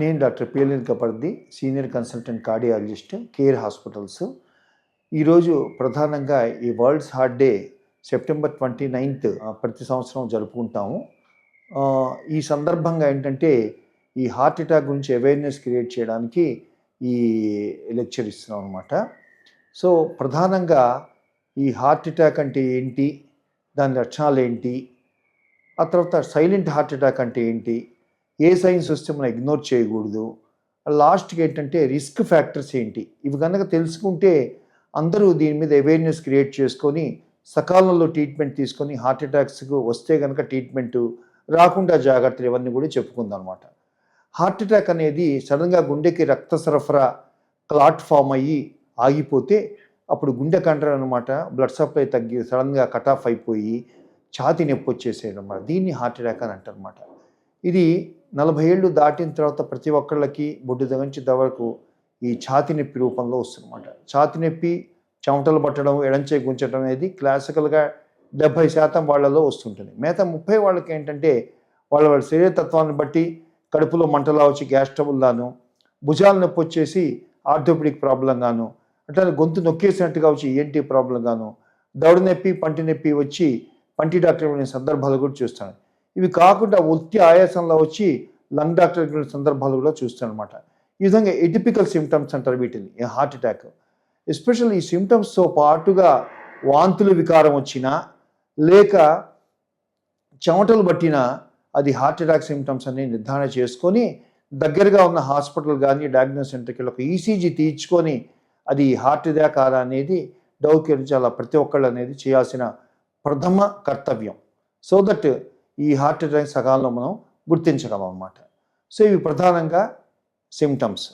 నేను doctor PLN Kapardhi senior consultant cardiologist care hospitals. ఈరోజు ప్రధానంగా ఈ world's heart day September twenty ninth ప్రతి సంవత్సరం జరుపుకుంటాము. ఈ సందర్భంగా ఏంటంటే ఈ హార్ట్ అటాక్ గురించి అవేర్నెస్ క్రియేట్ చేయడానికి ఈ లెక్చర్ ఇస్తున్నాం అనమాట సో ప్రధానంగా ఈ హార్ట్ అటాక్ అంటే ఏంటి దాని లక్షణాలు ఏంటి ఆ తర్వాత సైలెంట్ హార్ట్ అటాక్ అంటే ఏంటి ఏ సైన్స్ వస్తే మనం ఇగ్నోర్ చేయకూడదు. లాస్ట్కి ఏంటంటే రిస్క్ ఫ్యాక్టర్స్ ఏంటి? ఇవి కనుక తెలుసుకుంటే అందరూ దీని మీద అవేర్నెస్ క్రియేట్ చేసుకొని సకాలంలో ట్రీట్మెంట్ తీసుకొని హార్ట్ అటాక్స్కు వస్తే కనుక ట్రీట్మెంట్ రాకుండా జాగ్రత్తలు ఇవన్నీ కూడా చెప్పుకుందాం అనమాట హార్ట్ అటాక్ అనేది సడన్గా గుండెకి రక్త సరఫరా క్లాట్ ఫామ్ అయ్యి ఆగిపోతే అప్పుడు గుండె కండరం అనమాట బ్లడ్ సప్లై తగ్గి సడన్గా కట్ ఆఫ్ అయిపోయి ఛాతి నొప్పి వచ్చేసేయడం దీన్ని హార్ట్ అటాక్ అని అంటారన్నమాట. ఇది నలభై ఏళ్ళు దాటిన తర్వాత ప్రతి ఒక్కళ్ళకి బొడ్డు దగ్గర నుంచి దవరకు ఈ ఛాతి నొప్పి రూపంలో వస్తుందన్నమాట. ఛాతి నొప్పి చెమటలు పట్టడం ఎడంచే గుంచడం అనేది క్లాసికల్గా డెబ్భై శాతం వాళ్ళలో వస్తుంటుంది. మిగతా ముప్పై వాళ్ళకి ఏంటంటే వాళ్ళ వాళ్ళ శరీరతత్వాన్ని బట్టి కడుపులో మంటలా వచ్చి గ్యాస్ ట్రబుల్గాను భుజాల నొప్పి వచ్చేసి ఆర్థోపెడిక్ ప్రాబ్లం గాను అట్లా గొంతు నొక్కేసినట్టుగా వచ్చి ఏంటి ప్రాబ్లం గాను నొప్పి పంటి నొప్పి వచ్చి పంటి డాక్టర్ సందర్భాలు కూడా చూస్తాను. ఇవి కాకుండా ఒత్తి ఆయాసంలో వచ్చి లంగ్ డాక్టర్ సందర్భాలు కూడా చూస్తాను అనమాట ఈ విధంగా ఎటిపికల్ సిమ్టమ్స్ అంటారు వీటిని ఈ హార్ట్ అటాక్ ఎస్పెషల్ ఈ సిమ్టమ్స్తో పాటుగా వాంతులు వికారం వచ్చినా లేక చెమటలు పట్టినా అది హార్ట్ అటాక్ సిమ్టమ్స్ అని నిర్ధారణ చేసుకొని దగ్గరగా ఉన్న హాస్పిటల్ కానీ డయాగ్నోస్ సెంటర్కి వెళ్ళి ఒక ఈసీజీ తీర్చుకొని అది హార్ట్ అటాక్ కాదా అనేది చాలా ప్రతి ఒక్కళ్ళు అనేది చేయాల్సిన ప్రథమ కర్తవ్యం. సో దట్ ఈ హార్ట్ అటాక్ సకాలంలో మనం గుర్తించడం అన్నమాట. సో ఇవి ప్రధానంగా సిమ్టమ్స్